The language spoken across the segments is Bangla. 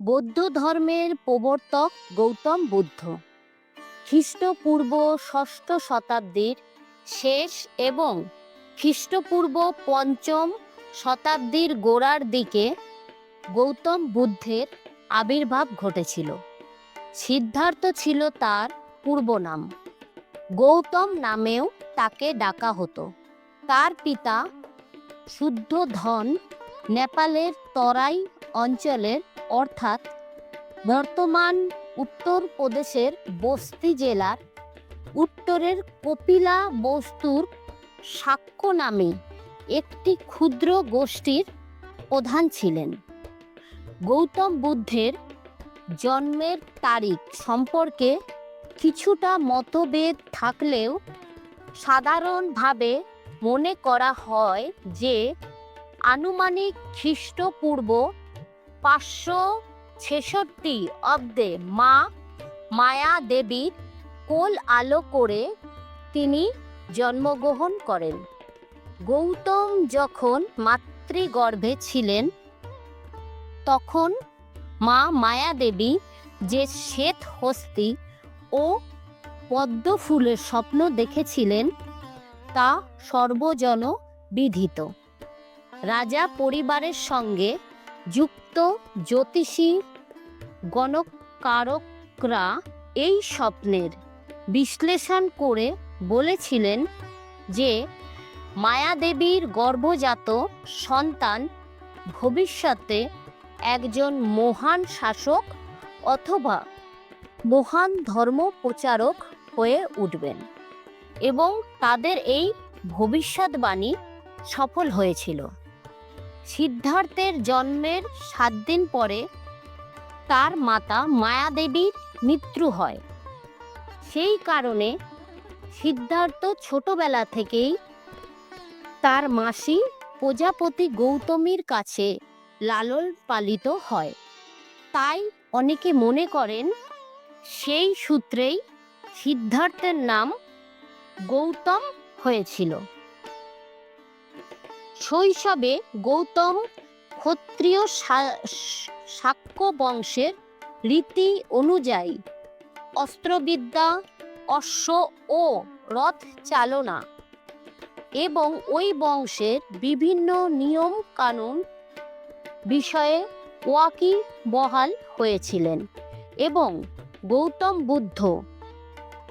বৌদ্ধ ধর্মের প্রবর্তক গৌতম বুদ্ধ। খ্রিস্টপূর্ব ষষ্ঠ শতাব্দীর শেষ এবং খ্রিস্টপূর্ব পঞ্চম শতাব্দীর গোড়ার দিকে গৌতম বুদ্ধের আবির্ভাব ঘটেছিল। সিদ্ধার্থ ছিল তার পূর্ব নাম গৌতম নামেও তাকে ডাকা হতো। তার পিতা শুদ্ধ ধন নেপালের তরাই অঞ্চলের অর্থাৎ বর্তমান উত্তরপ্রদেশের বস্তি জেলার উত্তরের কপিলা বস্তুর সাক্ষ্য নামে একটি ক্ষুদ্র গোষ্ঠীর প্রধান ছিলেন। গৌতম বুদ্ধের জন্মের তারিখ সম্পর্কে কিছুটা মতভেদ থাকলেও সাধারণভাবে মনে করা হয় যে আনুমানিক খ্রিস্টপূর্ব পাঁচশো ছেষট্টি অব্দে মা মায়া দেবীর কোল আলো করে তিনি জন্মগ্রহণ করেন। গৌতম যখন মাতৃগর্ভে ছিলেন, তখন মা মায়া দেবী যে শ্বেত হস্তি ও পদ্ম ফুলের স্বপ্ন দেখেছিলেন, তা সর্বজন বিধিত। রাজা পরিবারের সঙ্গে যুক্ত, জ্যোতিষী, গণকারকরা এই স্বপ্নের বিশ্লেষণ করে বলেছিলেন যে মায়াদেবীর গর্ভজাত সন্তান ভবিষ্যতে একজন মহান শাসক অথবা মহান ধর্ম প্রচারক হয়ে উঠবেন এবং তাদের এই ভবিষ্যৎবাণী সফল হয়েছিল। সিদ্ধার্থের জন্মের সাত দিন পরে তার মাতা মায়াদেবীর মৃত্যু হয়। সেই কারণে সিদ্ধার্থ ছোটবেলা থেকেই তার মাসি প্রজাপতি গৌতমীর কাছে লালন পালিত হয়। তাই অনেকে মনে করেন সেই সূত্রেই সিদ্ধার্থের নাম গৌতম হয়েছিল। শৈশবে গৌতম ক্ষত্রিয় শাক্য বংশের রীতি অনুযায়ী অস্ত্রবিদ্যা, অশ্ব ও রথ চালনা এবং ওই বংশের বিভিন্ন নিয়ম কানুন বিষয়ে ওয়াকি বহাল হয়েছিলেন এবং গৌতম বুদ্ধ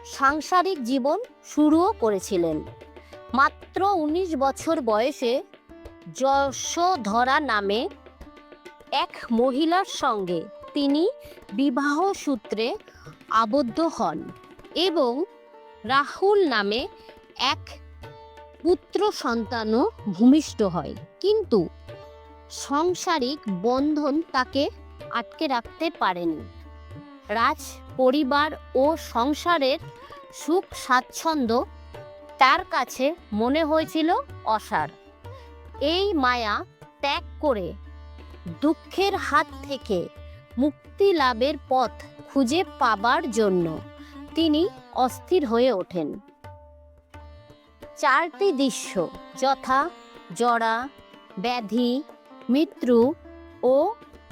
সাংসারিক জীবন শুরুও করেছিলেন। মাত্র উনিশ বছর বয়সে যশোধরা নামে এক মহিলার সঙ্গে তিনি বিবাহ সূত্রে আবদ্ধ হন এবং রাহুল নামে এক পুত্র সন্তানও ভূমিষ্ঠ হয়। কিন্তু সাংসারিক বন্ধন তাকে আটকে রাখতে পারেনি। রাজ পরিবার ও সংসারের সুখ স্বাচ্ছন্দ্য তার কাছে মনে হয়েছিল অসার। এই মায়া ত্যাগ করে দুঃখের হাত থেকে মুক্তি লাভের পথ খুঁজে পাবার জন্য তিনি অস্থির হয়ে ওঠেন। চারটি দৃশ্য, যথা, জরা, ব্যাধি, মৃত্যু ও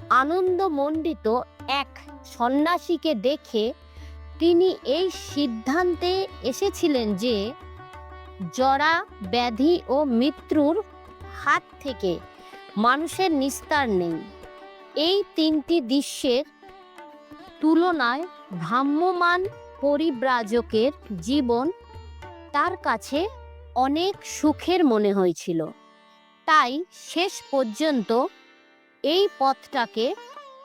আনন্দমণ্ডিত এক সন্ন্যাসীকে দেখে তিনি এই সিদ্ধান্তে এসেছিলেন যে জরা, ব্যাধি ও মৃত্যুর হাত থেকে মানুষের নিস্তার নেই। এই তিনটি দৃশ্যের তুলনায় ভ্রাম্যমান পরিব্রাজকের জীবন তার কাছে অনেক সুখের মনে হয়েছিল। তাই শেষ পর্যন্ত এই পথটাকে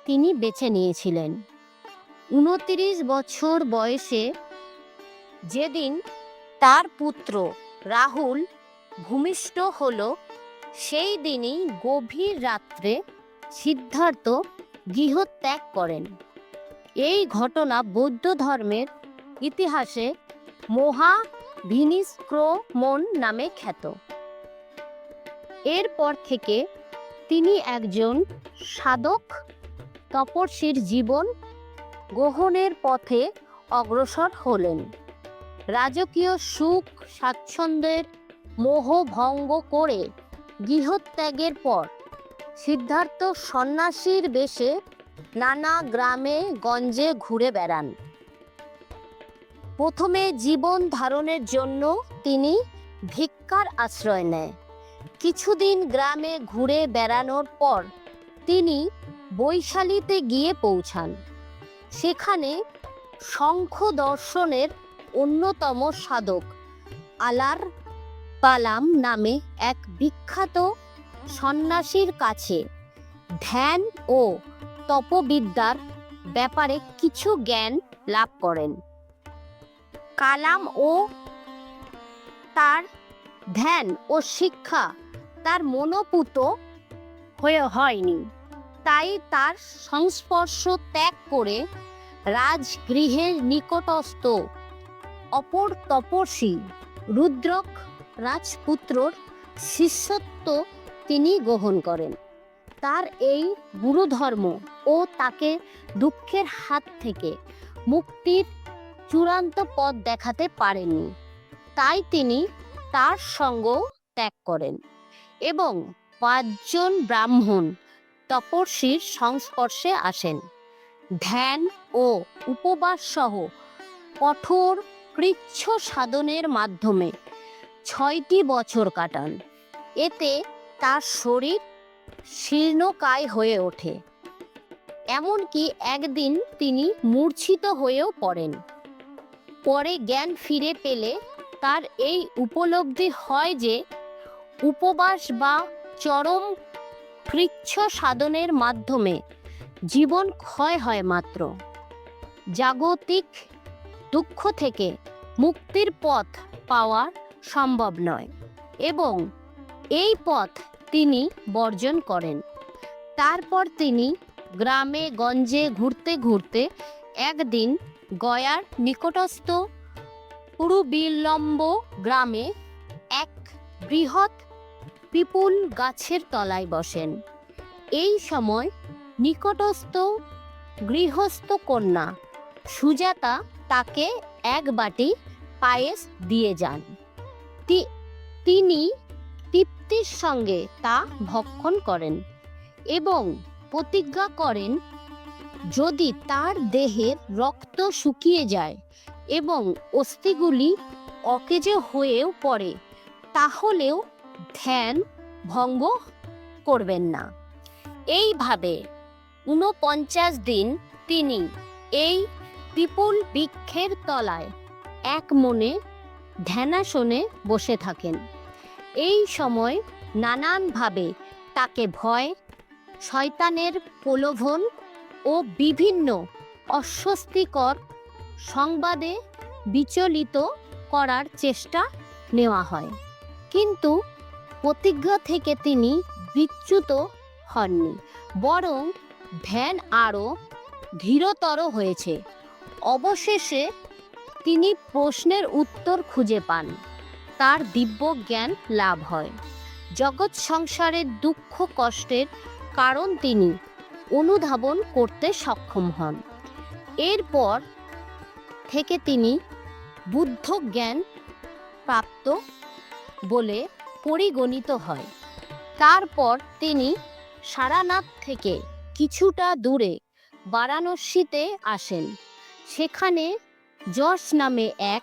তিনি বেছে নিয়েছিলেন। উনত্রিশ বছর বয়সে যেদিন তার পুত্র রাহুল ভূমিষ্ঠ হল সেই দিনই গভীর রাত্রে সিদ্ধার্থ গৃহত্যাগ করেন। এই ঘটনা বৌদ্ধ ধর্মের ইতিহাসে মহা ভিনিস্ক্রমণ নামে খ্যাত। এরপর থেকে তিনি একজন সাধক, তপস্বীর জীবন গ্রহণের পথে অগ্রসর হলেন। রাজকীয় সুখ স্বাচ্ছন্দ্যের মোহ ভঙ্গ করে গৃহত্যাগের পর, সিদ্ধার্থ সন্ন্যাসীর বেশে নানা গ্রামে গঞ্জে ঘুরে বেড়ান। প্রথমে জীবন ধারণের জন্য তিনি ভিক্ষার আশ্রয় নেয়। কিছুদিন গ্রামে ঘুরে বেড়ানোর পর তিনি বৈশালীতে গিয়ে পৌঁছান। সেখানে শঙ্খ দর্শনের অন্যতম সাধক আলার পালাম নামে এক বিখ্যাত সন্ন্যাসীর কাছে ধ্যান ও তপবিদ্যার ব্যাপারে কিছু জ্ঞান লাভ করেন। কালাম ও তার ধ্যান ও শিক্ষা তার মনোপুত হয়ে হয়নি। তাই তার সংস্পর্শ ত্যাগ করে রাজগৃহের নিকটস্থ অপর তপস্বী রুদ্রক রাজপুত্রর শিষ্যত্ব তিনি গ্রহণ করেন। তার এই গুরুধর্ম ও তাকে দুঃখের হাত থেকে মুক্তির চূড়ান্ত পথ দেখাতে পারেননি। তাই তিনি তার সঙ্গ ত্যাগ করেন এবং পাঁচজন ব্রাহ্মণ তপস্বীর সংস্পর্শে আসেন। ধ্যান ও উপবাস সহ কঠোর কৃচ্ছ সাধনের মাধ্যমে ছয়টি বছর কাটান। এতে তার শরীর শীর্ণকায় হয়ে ওঠে। এমনকি একদিন তিনি মূর্ছিত হয়েও পড়েন। পরে জ্ঞান ফিরে পেলে তার এই উপলব্ধি হয় যে, উপবাস বা চরম কৃচ্ছ সাধনের মাধ্যমে জীবন ক্ষয় হয় মাত্র। জাগতিক দুঃখ থেকে মুক্তির পথ পাওয়া সম্ভব নয় এবং এই পথ তিনি বর্জন করেন। তারপর তিনি গ্রামে, গঞ্জে ঘুরতে ঘুরতে একদিন গয়ার নিকটস্থ পুরুবিলম্ব গ্রামে এক বৃহৎ পিপুল গাছের তলায় বসেন। এই সময় নিকটস্থ গৃহস্থ কন্যা সুজাতা তাকে এক বাটি পায়েস দিয়ে যান। তিনি তৃপ্তির সঙ্গে তা ভক্ষণ করেন এবং প্রতিজ্ঞা করেন, যদি তার দেহের রক্ত শুকিয়ে যায় এবং অস্থিগুলি অকেজো হয়েও পড়ে, তাহলেও ধ্যান ভঙ্গ করবেন না। এইভাবে ঊনপঞ্চাশ দিন তিনি এই বিপুল বৃক্ষের তলায় এক মনে ধ্যানাসনে বসে থাকেন। এই সময় নানানভাবে তাকে ভয়, শয়তানের প্রলোভন ও বিভিন্ন অস্বস্তিকর সংবাদে বিচলিত করার চেষ্টা নেওয়া হয়। কিন্তু প্রতিজ্ঞা থেকে তিনি বিচ্যুত হননি, বরং ধ্যান আরও ধীরতর হয়েছে। অবশেষে তিনি প্রশ্নের উত্তর খুঁজে পান। তার দিব্য জ্ঞান লাভ হয়। জগৎ সংসারের দুঃখ কষ্টের কারণ তিনি অনুধাবন করতে সক্ষম হন। এরপর থেকে তিনি বুদ্ধ জ্ঞান প্রাপ্ত বলে পরিগণিত হয়। তারপর তিনি সারানাথ থেকে কিছুটা দূরে বারাণসীতে আসেন। সেখানে যশ নামে এক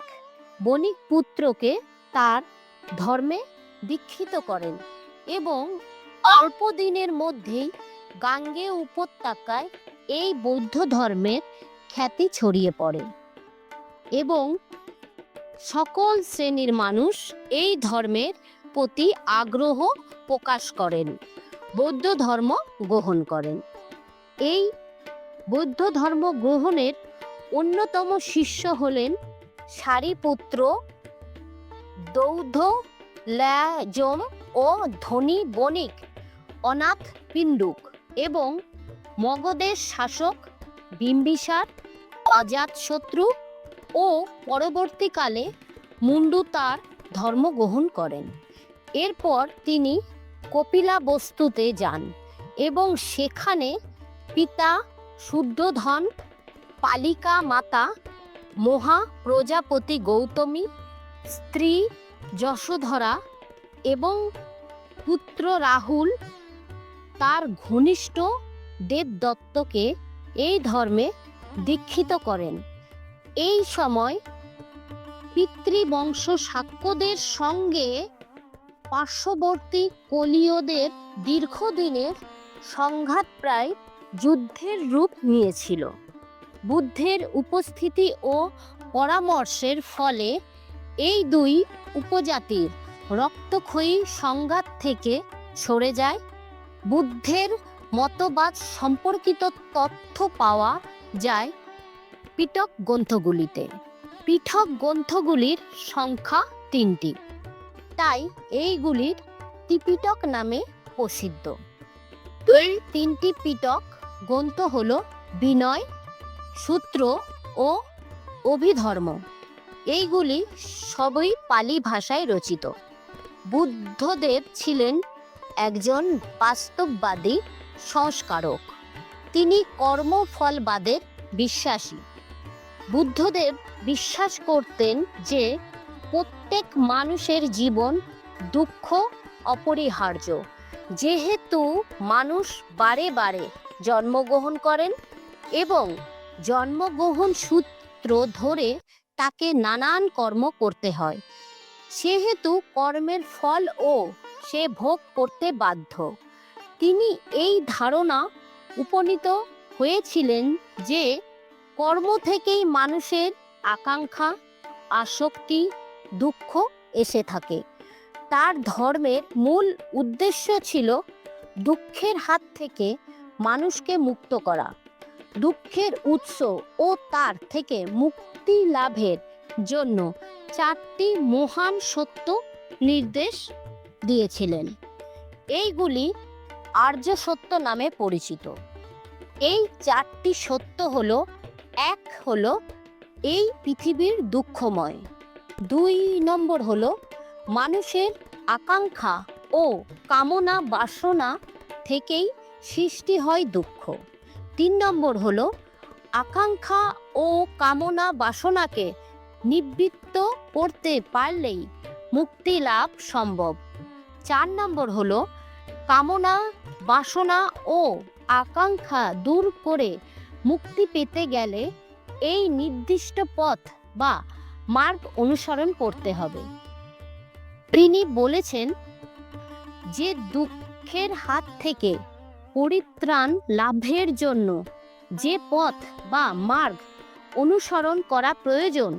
বণিক পুত্রকে তার ধর্মে দীক্ষিত করেন এবং অল্প দিনের মধ্যেই গাঙ্গে উপত্যকায় এই বৌদ্ধ ধর্মের খ্যাতি ছড়িয়ে পড়ে এবং সকল শ্রেণির মানুষ এই ধর্মের প্রতি আগ্রহ প্রকাশ করেন, বৌদ্ধ ধর্ম গ্রহণ করেন। এই বৌদ্ধ ধর্ম গ্রহণের অন্যতম শিষ্য হলেন সারিপুত্র দৌধ ল্যাজম ও ধনী বণিক অনাথ পিণ্ডুক এবং মগধের শাসক বিম্বিসার অজাতশত্রু ও পরবর্তীকালে মুন্ডু তার ধর্ম গ্রহণ করেন। এরপর তিনি কপিলা বস্তুতে যান এবং সেখানে পিতা শুদ্ধধন পালিকা মাতা মহা প্রজাপতি গৌতমী, স্ত্রী যশোধরা এবং পুত্র রাহুল, তার ঘনিষ্ঠ দেবদত্তকে এই ধর্মে দীক্ষিত করেন। এই সময় পিতৃবংশ সাক্ষ্যদের সঙ্গে পার্শ্ববর্তী কলীয়দের দীর্ঘদিনের সংঘাত প্রায় যুদ্ধের রূপ নিয়েছিল। বুদ্ধের উপস্থিতি ও পরামর্শের ফলে এই দুই উপজাতির রক্তক্ষয়ী সংঘাত থেকে সরে যায়। বুদ্ধের মতবাদ সম্পর্কিত তথ্য পাওয়া যায় পিটক গ্রন্থগুলিতে। পৃথক গ্রন্থগুলির সংখ্যা তিনটি, তাই এইগুলির ত্রিপিটক নামে প্রসিদ্ধ। এই তিনটি পিটক গ্রন্থ হল বিনয় সূত্র ও অভিধর্ম। এইগুলি সবই পালি ভাষায় রচিত। বুদ্ধদেব ছিলেন একজন বাস্তববাদী সংস্কারক। তিনি কর্মফলবাদের বিশ্বাসী। বুদ্ধদেব বিশ্বাস করতেন যে প্রত্যেক মানুষের জীবন দুঃখ, অপরিহার্য। যেহেতু মানুষ বারে বারে জন্মগ্রহণ করেন এবং জন্মগ্রহণ সূত্র ধরে তাকে নানান কর্ম করতে হয়। সেহেতু কর্মের ফল ও সে ভোগ করতে বাধ্য। তিনি এই ধারণা উপনীত হয়েছিলেন যে কর্ম থেকেই মানুষের আকাঙ্ক্ষা, আসক্তি, দুঃখ এসে থাকে। তার ধর্মের মূল উদ্দেশ্য ছিল দুঃখের হাত থেকে মানুষকে মুক্ত করা। দুঃখের উৎস ও তার থেকে মুক্তি লাভের জন্য চারটি মহান সত্য নির্দেশ দিয়েছিলেন। এইগুলি আর্য সত্য নামে পরিচিত। এই চারটি সত্য হল, এক হলো এই পৃথিবীর দুঃখময়। দুই নম্বর হল মানুষের আকাঙ্ক্ষা ও কামনা বাসনা থেকেই সৃষ্টি হয় দুঃখ। তিন নম্বর হল, আকাঙ্ক্ষা ও কামনা বাসনাকে নিবৃত্ত করতে পারলেই মুক্তি লাভ সম্ভব। চার নম্বর হল, কামনা, বাসনা ও আকাঙ্ক্ষা দূর করে মুক্তি পেতে গেলে এই নির্দিষ্ট পথ বা মার্গ অনুসরণ করতে হবে। তিনি বলেছেন, যে দুঃখের হাত থেকে পরিত্রাণ লাভের জন্য যে পথ বা মার্গ অনুসরণ করা প্রয়োজন।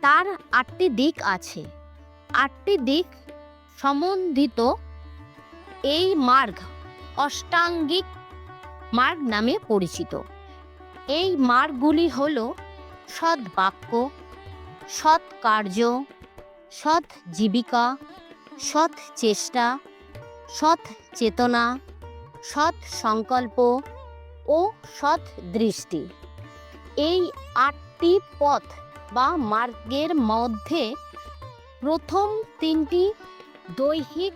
তার আটটি দিক আছে। আটটি দিক সম্বন্ধিত এই মার্গ অষ্টাঙ্গিক মার্গ নামে পরিচিত। এই মার্গগুলি হল সৎ বাক্য, সৎ কার্য, সৎ জীবিকা, সৎ চেষ্টা, সৎ চেতনা সৎ সংকল্প ও সৎ দৃষ্টি এই আটটি পথ বা মার্গের মধ্যে প্রথম তিনটি দৈহিক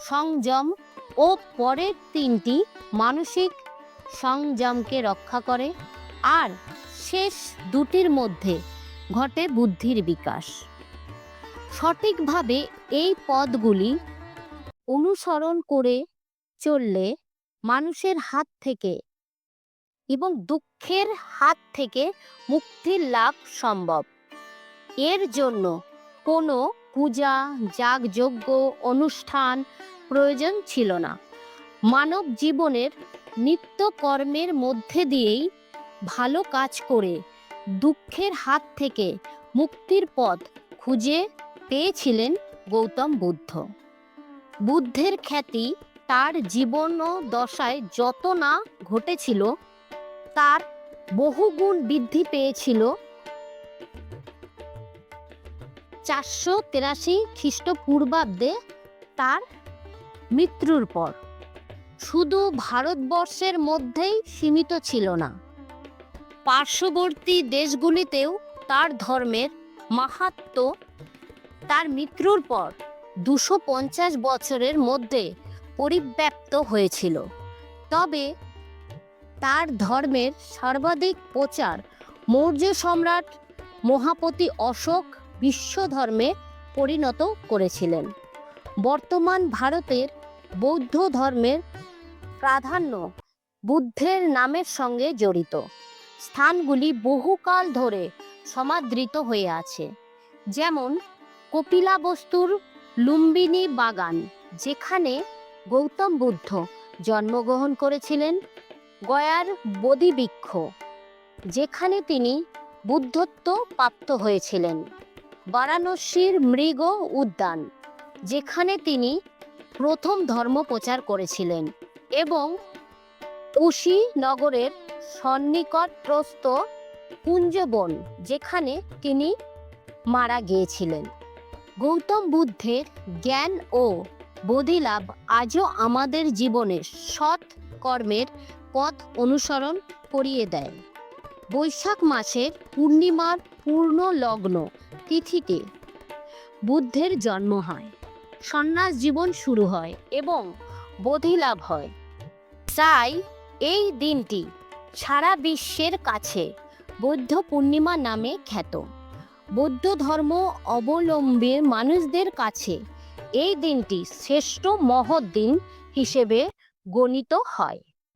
সংযম ও পরের তিনটি মানসিক সংযমকে রক্ষা করে আর শেষ দুটির মধ্যে ঘটে বুদ্ধির বিকাশ। সঠিকভাবে এই পদগুলি অনুসরণ করে চললে মানুষের হাত থেকে এবং দুঃখের হাত থেকে মুক্তির লাভ সম্ভব। এর জন্য কোনো পূজা, যাগযজ্ঞ, অনুষ্ঠান প্রয়োজন ছিল না। মানব জীবনের নিত্য কর্মের মধ্যে দিয়েই ভালো কাজ করে দুঃখের হাত থেকে মুক্তির পথ খুঁজে পেয়েছিলেন গৌতম বুদ্ধ। বুদ্ধের খ্যাতি তার জীবন দশায় যত না ঘটেছিল, তার বহুগুণ বৃদ্ধি পেয়েছিল। চারশো তেরাশি খ্রিস্টপূর্বাব্দে তার মৃত্যুর পর। শুধু ভারতবর্ষের মধ্যেই সীমিত ছিল না। পার্শ্ববর্তী দেশগুলিতেও তার ধর্মের মাহাত্ম তার মৃত্যুর পর দুশো পঞ্চাশ বছরের মধ্যে পরিব্যাপ্ত হয়েছিল। তবে তার ধর্মের সর্বাধিক প্রচার মৌর্য সম্রাট মহাপতি অশোক বিশ্ব ধর্মে পরিণত করেছিলেন। বর্তমান ভারতের বৌদ্ধ ধর্মের প্রাধান্য বুদ্ধের নামের সঙ্গে জড়িত। স্থানগুলি বহুকাল ধরে সমাদৃত হয়ে আছে। যেমন কপিলাবস্তুর লুম্বিনী বাগান, যেখানে গৌতম বুদ্ধ জন্মগ্রহণ করেছিলেন গয়ার বদিবৃক্ষ, যেখানে তিনি বুদ্ধত্ব প্রাপ্ত হয়েছিলেন। বারাণসীর মৃগ উদ্যান, যেখানে তিনি প্রথম ধর্ম প্রচার করেছিলেন এবং কুশীনগরের সন্নিকটস্থ কুঞ্জবন, যেখানে তিনি মারা গিয়েছিলেন। গৌতম বুদ্ধের জ্ঞান ও বোধিলাভ আজও আমাদের জীবনে সৎ কর্মের পথ অনুসরণ করিয়ে দেয়। বৈশাখ মাসের পূর্ণিমার পূর্ণ লগ্ন তিথিতে বুদ্ধের জন্ম হয়। সন্ন্যাস জীবন শুরু হয় এবং বোধিলাভ হয়। তাই এই দিনটি সারা বিশ্বের কাছে বৌদ্ধ পূর্ণিমা নামে খ্যাত। বৌদ্ধ ধর্ম অবলম্বী মানুষদের কাছে এই দিনটি শ্রেষ্ঠ মহৎ দিন হিসেবে গণিত হয়।